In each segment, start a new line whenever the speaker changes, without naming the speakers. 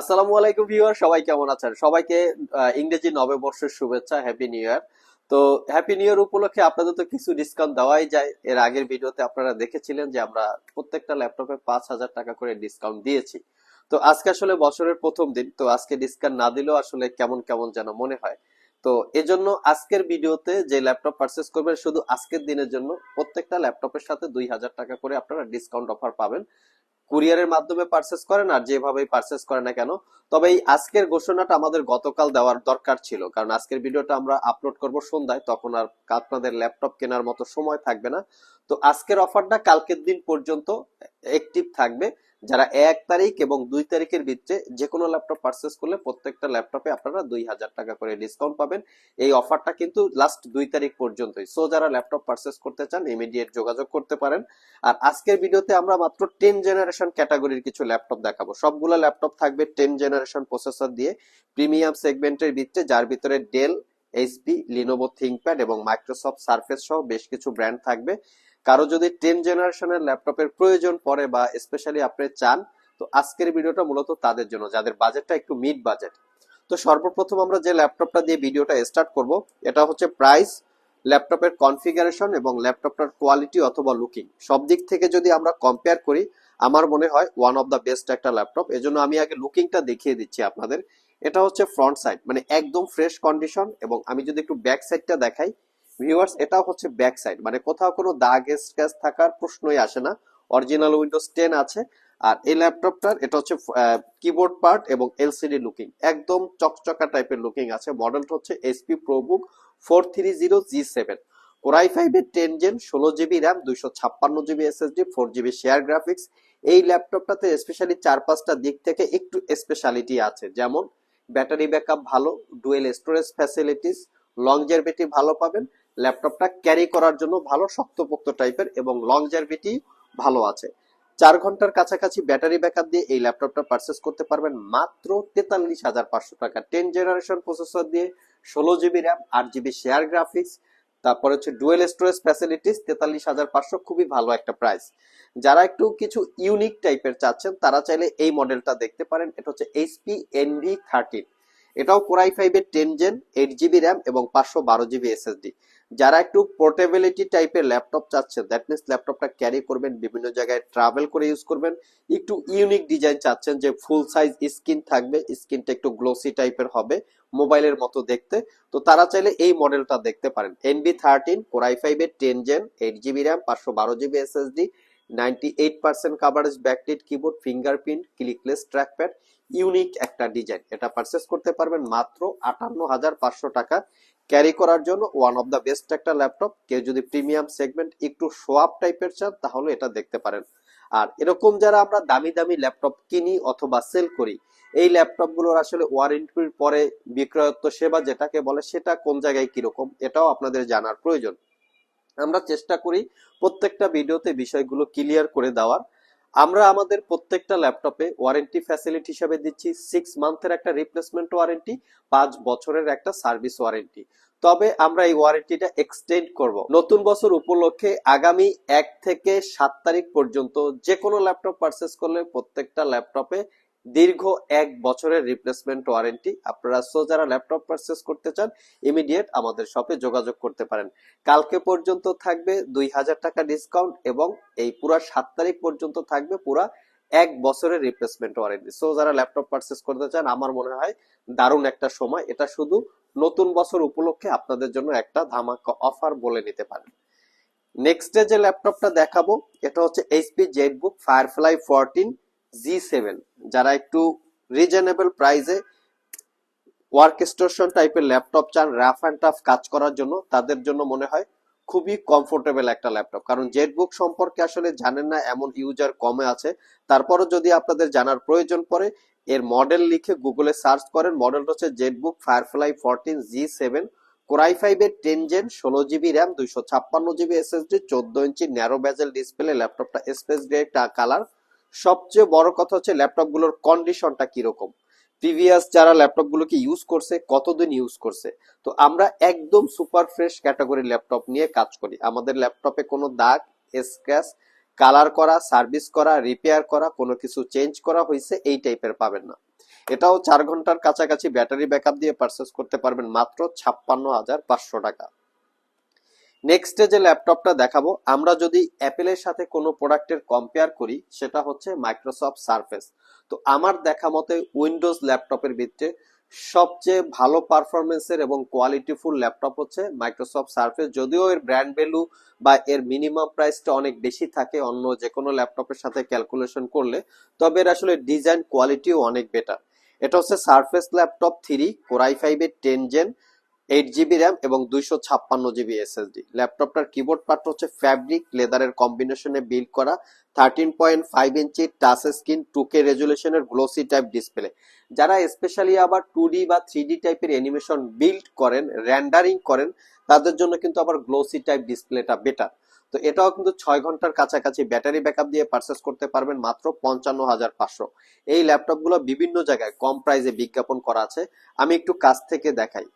আসসালামু আলাইকুম ভিউয়ার, সবাই কেমন আছেন? সবাইকে ইংরেজি নববর্ষের শুভেচ্ছা হ্যাপি নিউ ইয়ার তো হ্যাপি নিউ ইয়ার উপলক্ষে আপনাদের তো কিছু ডিসকাউন্ট দেওয়াই যায়। এর আগের ভিডিওতে আপনারা দেখেছিলেন যে আমরা প্রত্যেকটা ল্যাপটপে পাঁচ হাজার টাকা করে ডিসকাউন্ট দিয়েছি। তো আজকে আসলে বছরের প্রথম দিন, তো আজকে ডিসকাউন্ট না দিলেও আসলে কেমন কেমন যেন মনে হয়। তো এজন্য আজকের ভিডিওতে যে ল্যাপটপ পারচেস করবেন, শুধু আজকের দিনের জন্য প্রত্যেকটা ল্যাপটপের সাথে দুই হাজার টাকা করে আপনারা ডিসকাউন্ট অফার পাবেন। কুরিয়ারের মাধ্যমে পারচেস করেন আর যেভাবেই পারচেস করে না কেন, তবে এই আজকের ঘোষণাটা আমাদের গতকাল দেওয়ার দরকার ছিল। কারণ আজকের ভিডিওটা আমরা আপলোড করব সন্ধ্যায়, তখন আর আপনাদের ল্যাপটপ কেনার মতো সময় থাকবে না। তো আজকের অফারটা কালকের দিন পর্যন্ত অ্যাক্টিভ থাকবে। যারা এক তারিখ এবং দুই তারিখের ভিতরে যে কোনো ল্যাপটপ পারচেস করলে প্রত্যেকটা ল্যাপটপে আপনারা দুই হাজার টাকা করে ডিসকাউন্ট পাবেন। এই অফারটা কিন্তু লাস্ট দুই তারিখ পর্যন্তই। সো যারা ল্যাপটপ পারচেস করতে চান ইমিডিয়েট যোগাযোগ করতে পারেন। আর আজকের ভিডিওতে আমরা মাত্র টেন জেনারেশন ক্যাটাগরির কিছু ল্যাপটপ দেখাবো। সবগুলো ল্যাপটপ থাকবে টেন জেনারেশন প্রসেসর দিয়ে। প্রিমিয়াম সেগমেন্টের ভিতরে, যার ভিতরে ডেল এইচপি লিনোভো থিংকপ্যাড এবং মাইক্রোসফট সার্ফেস সহ বেশ কিছু ব্র্যান্ড থাকবে। কারও যদি টেন জেনারেশনের ল্যাপটপের প্রয়োজন পড়ে বা স্পেশালি আপনি চান, তো আজকের ভিডিওটা মূলত তাদের জন্য, যাদের বাজেটটা একটু মিড বাজেট তো সর্বপ্রথম আমরা যে ল্যাপটপটা দিয়ে ভিডিওটা স্টার্ট করব, এটা হচ্ছে প্রাইস ল্যাপটপের কনফিগারেশন এবং ল্যাপটপটার কোয়ালিটি অথবা লুকিং সব দিক থেকে যদি আমরা কম্পেয়ার করি, আমার মনে হয় ওয়ান অফ দ্য বেস্ট একটা ল্যাপটপ এজন্য আমি আগে লুকিংটা দেখিয়ে দিচ্ছি আপনাদের। এটা হচ্ছে ফ্রন্ট সাইড মানে একদম ফ্রেশ কন্ডিশন এবং আমি যদি একটু ব্যাক সাইডটা দেখাই ভিউয়ার্স এটাও হচ্ছে ব্যাক সাইড মানে কোথাও কোনো দাগ স্ক্র্যাচ থাকার প্রশ্নই আসে না। অরিজিনাল উইন্ডোজ টেন আছে, আর এই ল্যাপটপটার এটা হচ্ছে কিবোর্ড পার্ট এবং এলসিডি লুকিং একদম চকচকা টাইপের লুকিং আছে। মডেলটা হচ্ছে HP ProBook four three zero G seven Core i ফাইভের টেন জেন ষোলো জিবি র্যাম দুইশো ছাপ্পান্ন GB SSD four GB share graphics এই ল্যাপটপটাতে স্পেশালি চার পাঁচটা দিক থেকে একটু স্পেশালিটি আছে। যেমন ব্যাটারি ব্যাকআপ ভালো dual storage facilities long longevity ভালো পাবেন। ল্যাপটপটা ক্যারি করার জন্য ভালো শক্তপোক্ত টাইপের এবং লংজারভিটি ভালো আছে। চার ঘণ্টার কাছাকাছি ব্যাটারি ব্যাকআপ দিয়ে এই ল্যাপটপটা পারচেস করতে পারবেন মাত্র তেতাল্লিশ হাজার পাঁচশো টাকা। টেন জেনারেশন প্রসেসর দিয়ে ষোলো জিবি র্যাম আট জিবি শেয়ার গ্রাফিক্স তারপরে হচ্ছে ডুয়েল স্টোরেজ ফ্যাসিলিটিস তেতাল্লিশ হাজার পাঁচশো খুবই ভালো একটা প্রাইস যারা একটু কিছু ইউনিক টাইপের চাচ্ছেন, তারা চাইলে এই মডেলটা দেখতে পারেন। এটা হচ্ছে এইচপি এনভি থার্টিন এটাও কোরাই ফাইভের ten gen eight GB RAM এবং পাঁচশো বারো জিবি এসএসডি যারা একটু পোর্টেবিলিটি টাইপের ল্যাপটপ চাচ্ছেন দ্যাট মিনস ল্যাপটপটা ক্যারি করবেন, বিভিন্ন জায়গায় ট্রাভেল করে ইউজ করবেন, একটু ইউনিক ডিজাইন চাচ্ছেন যে ফুল সাইজ স্ক্রিন থাকবে স্ক্রিনটা একটু গ্লোসি টাইপের হবে মোবাইলের মতো দেখতে। তো তারা চাইলে এই মডেলটা দেখতে পারেন। এনবি থার্টিন কোরাই ফাইভের ten gen eight GB RAM পাঁচশো বারো GB SSD ninety eight percent coverage backlit keyboard fingerprint clickless trackpad unique একটা ডিজাইন এটা পারচেস করতে পারবেন মাত্র আটান্ন হাজার পাঁচশো টাকা। ক্যারি করার জন্য ওয়ান অফ দ্য বেস্ট একটা ল্যাপটপ কেউ যদি প্রিমিয়াম সেগমেন্ট একটু সোয়াপ টাইপের চান, তাহলে এটা দেখতে পারেন। আর এরকম যারা আমরা দামি দামি ল্যাপটপ কিনি অথবা সেল করি, এই ল্যাপটপগুলোর আসলে ওয়ারেন্টির পরে বিক্রয়ত্ব সেবা যেটাকে বলে, সেটা কোন জায়গায় কীরকম, এটাও আপনাদের জানার প্রয়োজন। আমরা চেষ্টা করি প্রত্যেকটা ভিডিওতে বিষয়গুলো ক্লিয়ার করে দেওয়ার। আমরা আমাদের প্রত্যেকটা ল্যাপটপে ওয়ারেন্টি ফ্যাসিলিটি হিসাবে দিচ্ছি সিক্স মান্থের একটা রিপ্লেসমেন্ট ওয়ারেন্টি পাঁচ বছরের একটা সার্ভিস ওয়ারেন্টি তবে আমরা এই ওয়ারেন্টিটা এক্সটেন্ড করব। নতুন বছর উপলক্ষে আগামী এক থেকে সাত তারিখ পর্যন্ত যে কোনো ল্যাপটপ পারচেস করলে প্রত্যেকটা ল্যাপটপে দীর্ঘ এক বছরের রিপ্লেসমেন্ট ওয়ারেন্টি আপনারা সো যারা ল্যাপটপ পারচেস করতে চান ইমিডিয়েট আমাদের শপে যোগাযোগ করতে পারেন। কালকে পর্যন্ত থাকবে দুই হাজার টাকা ডিসকাউন্ট এবং এই পুরা সাত তারিখ পর্যন্ত থাকবে পুরা এক বছরের রিপ্লেসমেন্ট ওয়ারেন্টি সো যারা ল্যাপটপ পারচেস করতে চান, আমার মনে হয় দারুণ একটা সময়। এটা শুধু নতুন বছর উপলক্ষে আপনাদের জন্য একটা ধামাকা অফার বলে নিতে পারেন। নেক্সটে যে ল্যাপটপটা দেখাবো, এটা হচ্ছে HP ZBook Firefly fourteen G seven যারা একটু রিজনেবল প্রাইসে ওয়ার্ক স্টেশন টাইপের ল্যাপটপ চান রাফ অ্যান্ড টাফ কাজ করার জন্য, তাদের জন্য মনে হয় খুবই কমফোর্টেবল একটা ল্যাপটপ কারণ জেটবুক সম্পর্কে আসলে জানেন না, এমন ইউজার কমে আছে। তারপরও যদি আপনাদের জানার প্রয়োজন পড়ে, এর মডেল লিখে গুগলে সার্চ করেন। মডেলটা হচ্ছে ZBook Firefly fourteen G seven Core i ফাইভের টেন জেন ষোলো জিবি র্যাম দুইশো ছাপ্পান্ন জিবি এসএসডি চোদ্দ ইঞ্চি ন্যারো ব্যাজেল ডিসপ্লে ল্যাপটপটা স্পেস গ্রে কালার সবচেয়ে বড় কথা হচ্ছে ল্যাপটপগুলোর কন্ডিশনটা কীরকম। প্রিভিয়াস যারা ল্যাপটপ গুলোকে ইউজ করছে, কতদিন ইউজ করছে? তো আমরা একদম সুপার ফ্রেশ ক্যাটাগরি ল্যাপটপ নিয়ে কাজ করি। আমাদের ল্যাপটপে কোনো দাগ, স্ক্র্যাচ, কালার করা, সার্ভিস করা, রিপেয়ার করা, কোনো কিছু চেঞ্জ করা হয়েছে, এই টাইপের পাবেন না। এটাও চার ঘণ্টার কাছাকাছি ব্যাটারি ব্যাকআপ দিয়ে পারচেস করতে পারবেন মাত্র ছাপ্পান্ন হাজার পাঁচশো টাকা। নেক্সটে যে ল্যাপটপটা দেখাবো, আমরা যদি অ্যাপেলের সাথে কোনো প্রোডাক্টের কম্পেয়ার করি, সেটা হচ্ছে মাইক্রোসফট সারফেস তো আমার দেখা মতে উইন্ডোজ ল্যাপটপের ভিত্তিতে সবচেয়ে ভালো পারফরমেন্সের এবং কোয়ালিটিফুল ল্যাপটপ হচ্ছে মাইক্রোসফট সারফেস যদিও এর ব্র্যান্ড ভ্যালু বা এর মিনিমাম প্রাইসটা অনেক বেশি থাকে অন্য যে কোনো ল্যাপটপের সাথে ক্যালকুলেশন করলে, তবে এর আসলে ডিজাইন কোয়ালিটিও অনেক বেটার এটা হচ্ছে Surface laptop three Core i ফাইভের ten gen eight GB RAM এবং দুইশো ছাপ্পান্ন জিবি এসএসডি ল্যাপটপটার কিবোর্ড পার্ট হচ্ছে ফ্যাব্রিক লেদারের কম্বিনেশনে বিল্ড করা thirteen point five inch touch screen two K রেজুলেশনের glossy type display যারা স্পেশালি আবার টু ডি বা থ্রি ডি টাইপের অ্যানিমেশন বিল্ড করেন র্যান্ডারিং করেন, তাদের জন্য কিন্তু আবার গ্লোসি টাইপ ডিসপ্লেটা বেটার তো এটাও কিন্তু ছয় ঘণ্টার কাছাকাছি ব্যাটারি ব্যাকআপ দিয়ে পারচেস করতে পারবেন মাত্র পঞ্চান্ন হাজার পাঁচশো। এই ল্যাপটপগুলো বিভিন্ন জায়গায় কম প্রাইসে বিজ্ঞাপন করা আছে। আমি একটু কাছ থেকে দেখাই।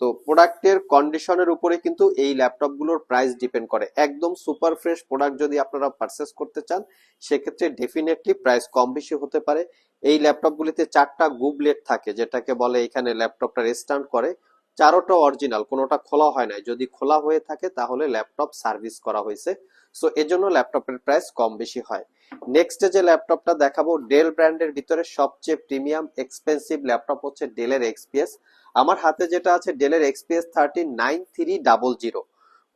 তো প্রোডাক্টের কন্ডিশনের উপরে কিন্তু এই ল্যাপটপগুলোর প্রাইস ডিপেন্ড করে। একদম সুপার ফ্রেশ প্রোডাক্ট যদি আপনারা পারচেস করতে চান, সেক্ষেত্রে ডেফিনেটলি প্রাইস কম বেশি হতে পারে। এই ল্যাপটপগুলিতে চারটা গুবলেট থাকে, যেটাকে বলে এখানে ল্যাপটপটা রেস্টার্ন করে। চারোটা অরিজিনাল, কোনোটা খোলা হয় নাই। যদি খোলা হয়ে থাকে, তাহলে ল্যাপটপ সার্ভিস করা হয়েছে। সো, এজন্য ল্যাপটপের প্রাইস কম বেশি হয়। নেক্সট যে ল্যাপটপটা দেখাবো, ডেল ব্র্যান্ডের ভিতরে সবচেয়ে প্রিমিয়াম, এক্সপেন্সিভ ল্যাপটপ হচ্ছে ডেলের এক্সপিএস আমার হাতে যেটা আছে ডেলের XPS thirty nine three double zero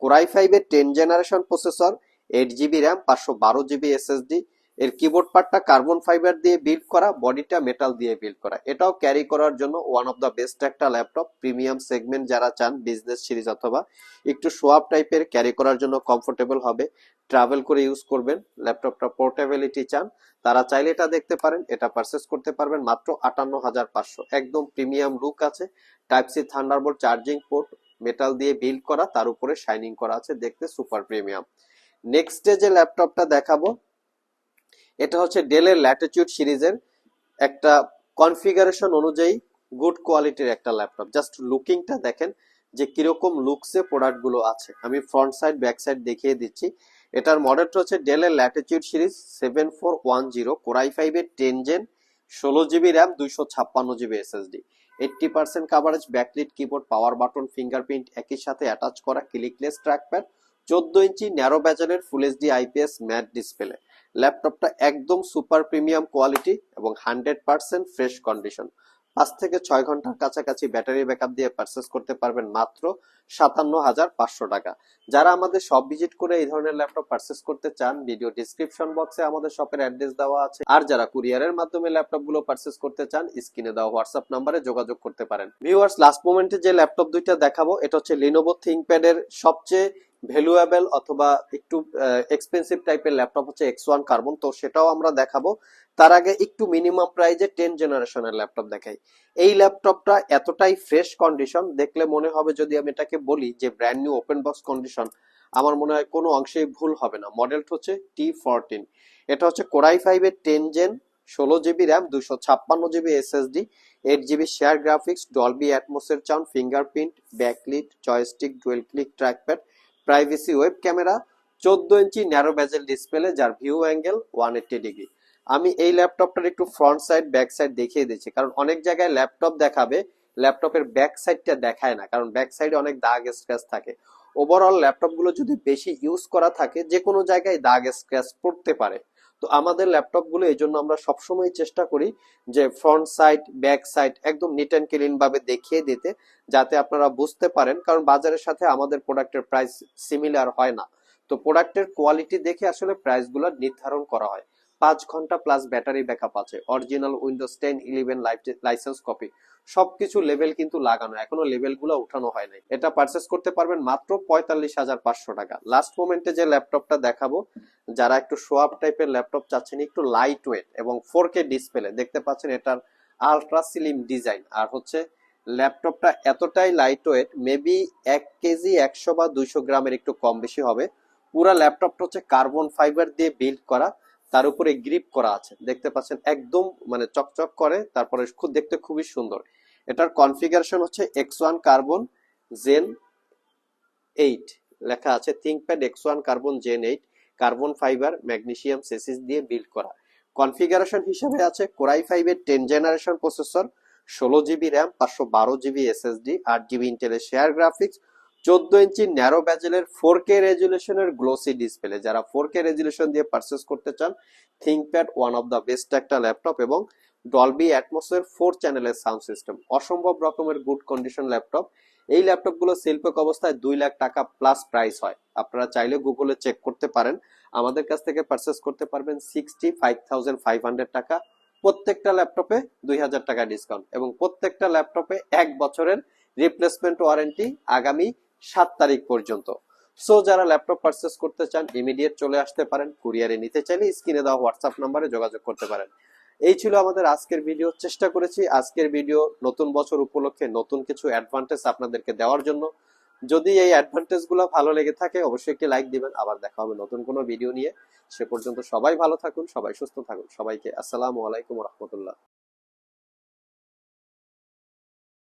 Core i ফাইভের ten generation processor eight GB RAM পাঁচশো বারো জিবি এসএসডি এর কিবোর্ড পার্টটা কার্বন ফাইবার দিয়ে বিল্ড করা বডিটা মেটাল দিয়ে বিল্ড করা। এটাও ক্যারি করার জন্য ওয়ান অফ দ্য বেস্ট একটা ল্যাপটপ প্রিমিয়াম সেগমেন্ট যারা চান বিজনেস সিরিজ অথবা একটু সোয়াপ টাইপের ক্যারি করার জন্য কমফোর্টেবল হবে। ট্রাভেল করে ইউজ করবেন ল্যাপটপটা পোর্টেবিলিটি চান, তারা চাইলে এটা দেখতে পারেন, এটা পারচেস করতে পারবেন মাত্র আটান্ন হাজার পাঁচশো। একদম প্রিমিয়াম লুক আছে type C Thunderbolt charging port metal দিয়ে বিল্ড করা, তার উপরে শাইনিং করা আছে, দেখতে সুপার প্রিমিয়াম নেক্সট ডে যে ল্যাপটপটা দেখাবো এটা হচ্ছে ডেলের ল্যাটিটিউড সিরিজের একটা কনফিগারেশন অনুযায়ী গুড কোয়ালিটির একটা ল্যাপটপ। জাস্ট লুকিংটা দেখেন যে কীরকম লুকসে প্রোডাক্টগুলো আছে। আমি ফ্রন্ট সাইড, ব্যাক সাইড দেখিয়ে দিচ্ছি। এটার মডেলটা হচ্ছে ডেলের Latitude series seven four one zero Core i ফাইভের টেন জেন ষোলো জিবি র্যাম দুইশো ছাপ্পান্ন GB SSD eighty percent coverage backlit keyboard power button fingerprint একই সাথে অ্যাটাচ করা ক্লিকলেস ট্র্যাকপ্যাড চোদ্দ inch narrow ব্যাজারের full HD IPS matte display ল্যাপটপটা একদম সুপার প্রিমিয়াম কোয়ালিটি এবং হান্ড্রেড পার্সেন্ট ফ্রেশ কন্ডিশন। পাঁচ থেকে ছয় ঘণ্টার কাছাকাছি ব্যাটারি ব্যাকআপ দিয়ে পারচেস করতে পারবেন মাত্র সাতান্ন হাজার পাঁচশো টাকা। যারা আমাদের সব ভিজিট করে এই ধরনের ল্যাপটপ পারচেস করতে চান ভিডিও ডিসক্রিপশন বক্সে আমাদের শপের অ্যাড্রেস দেওয়া আছে। আর যারা কুরিয়ারের মাধ্যমে ল্যাপটপগুলো পারচেস করতে চান স্ক্রিনে দেওয়া হোয়াটসঅ্যাপ নাম্বারে যোগাযোগ করতে পারেন। ভিউয়ার্স লাস্ট মোমেন্টে যে ল্যাপটপ দুইটা দেখাবো, এটা হচ্ছে লিনোভো থিঙ্কপ্যাড এর সবচেয়ে ভ্যালুয়েবল অথবা একটু এক্সপেন্সিভ টাইপের ল্যাপটপ হচ্ছে এক্স ওয়ান কার্বন। তো সেটাও আমরা দেখাবো। তার আগে একটু মিনিমাম প্রাইজে টেন জেনারেশনের ল্যাপটপ দেখাই। এই ল্যাপটপটা এতটাই ফ্রেশ কন্ডিশন দেখলে মনে হবে যদি আমি এটাকে বলি যে brand new open box condition আমার মনে হয় কোনো অংশেই ভুল হবে না। মডেলটা হচ্ছে টি ফোরটিন এটা হচ্ছে কোরাই ফাইভের টেন জেন ষোলো জিবি র্যাম দুশো ছাপ্পান্ন GB SSD eight GB share graphics Dolby অ্যাটমোসের chown fingerprint backlit joystick dual click trackpad privacy web camera, চোদ্দ ইঞ্চি ন্যারো ব্যাজেল ডিসপ্লে যার view angle one eighty degree আমি এই ল্যাপটপটার একটু front side back side দেখিয়ে দিচ্ছি। কারণ অনেক জায়গায় ল্যাপটপ দেখাবে ল্যাপটপের ব্যাক সাইডটা দেখায় না। কারণ ব্যাক সাইডে অনেক দাগ স্ক্র্যাচ থাকে। ওভারঅল ল্যাপটপগুলো যদি বেশি ইউজ করা থাকে যে কোনো জায়গায় দাগ স্ক্র্যাচ পড়তে পারে। তো আমাদের ল্যাপটপগুলো এই জন্য আমরা সবসময় চেষ্টা করি যে ফ্রন্ট সাইড ব্যাক সাইড একদম নিট অ্যান্ড ক্লিন ভাবে দেখিয়ে দিতে, যাতে আপনারা বুঝতে পারেন। কারণ বাজারের সাথে আমাদের প্রোডাক্টের প্রাইস সিমিলার হয় না। তো প্রোডাক্টের কোয়ালিটি দেখে আসলে প্রাইসগুলো নির্ধারণ করা হয়। পাঁচ ঘণ্টা প্লাস ব্যাটারি ব্যাকআপ আছে। Original Windows ten eleven licence copy সবকিছু লেভেল কিন্তু লাগানো। এখনও লেভেলগুলো উঠানো হয় নাই। এটা পারচেস করতে পারবেন মাত্র পঁয়তাল্লিশ হাজার পাঁচশো টাকা। লাস্ট মোমেন্টে যে ল্যাপটপটা দেখাবো, যারা একটু সোয়াপ টাইপের ল্যাপটপ চাচ্ছেন, একটু লাইট ওয়েট এবং ফোর কে ডিসপ্লে দেখতে পাচ্ছেন এটার আলট্রা স্লিম ডিজাইন আর হচ্ছে ল্যাপটপটা এতটাই লাইট ওয়েট মেবি এক কেজি একশো বা দুইশো গ্রামের একটু কম বেশি হবে। পুরা ল্যাপটপটা হচ্ছে কার্বন ফাইবার দিয়ে বিল্ড করা। তার উপরে গ্রিপ করা আছে। দেখতে পাচ্ছেন, একদম মানে চকচক করে, তারপরে খুব, দেখতে খুবই সুন্দর। এটার কনফিগারেশন হচ্ছে X one carbon Gen eight লেখা আছে। ThinkPad X one carbon Gen eight carbon fibre magnesium chassis দিয়ে বিল্ড করা। কনফিগারেশন হিসেবে আছে কোরাই ফাইভ এর টেন জেনারেশন প্রসেসর ষোলো জিবি র্যাম পাঁচশো বারো জিবি এসএসডি আট জিবি ইন্টেলের শেয়ার গ্রাফিক্স চোদ্দ ইঞ্চি ন্যারো ব্যাজেলের ফোর কে রেজুলেশনের গ্লোসি ডিসপ্লে যারা ফোর কে রেজুলেশন দিয়ে পারচেস করতে চান ThinkPad one of the best একটা ল্যাপটপ এবং ডলবি অ্যাটমসের ফোর চ্যানেলের সাউন্ড সিস্টেম অসম্ভব রকমের গুড কন্ডিশন ল্যাপটপ এই ল্যাপটপগুলো শিল্পক অবস্থায় দুই লাখ টাকা প্লাস প্রাইস হয়। আপনারা চাইলে গুগলে চেক করতে পারেন। আমাদের কাছ থেকে পারচেস করতে পারবেন sixty five thousand five hundred টাকা। প্রত্যেকটা ল্যাপটপে দুই হাজার টাকা ডিসকাউন্ট এবং প্রত্যেকটা ল্যাপটপে এক বছরের রিপ্লেসমেন্ট ওয়ারেন্টি আগামী সাত তারিখ পর্যন্ত। সো যারা ল্যাপটপ পারচেস করতে চান ইমিডিয়েট চলে আসতে পারেন কুরিয়ারে নিতে চাইলে স্ক্রিনে দেওয়া হোয়াটসঅ্যাপ নাম্বারে যোগাযোগ করতে পারেন। এই ছিল আমাদের আজকের ভিডিও চেষ্টা করেছি আজকের ভিডিও নতুন বছর উপলক্ষে নতুন কিছু অ্যাডভান্টেজ আপনাদেরকে দেওয়ার জন্য। যদি এই অ্যাডভান্টেজগুলো ভালো লেগে থাকে, অবশ্যই একটি লাইক দিবেন। আবার দেখা হবে নতুন কোনো ভিডিও নিয়ে। সে পর্যন্ত সবাই ভালো থাকুন, সবাই সুস্থ থাকুন। সবাইকে আসসালামু আলাইকুম রহমতুল্লাহ।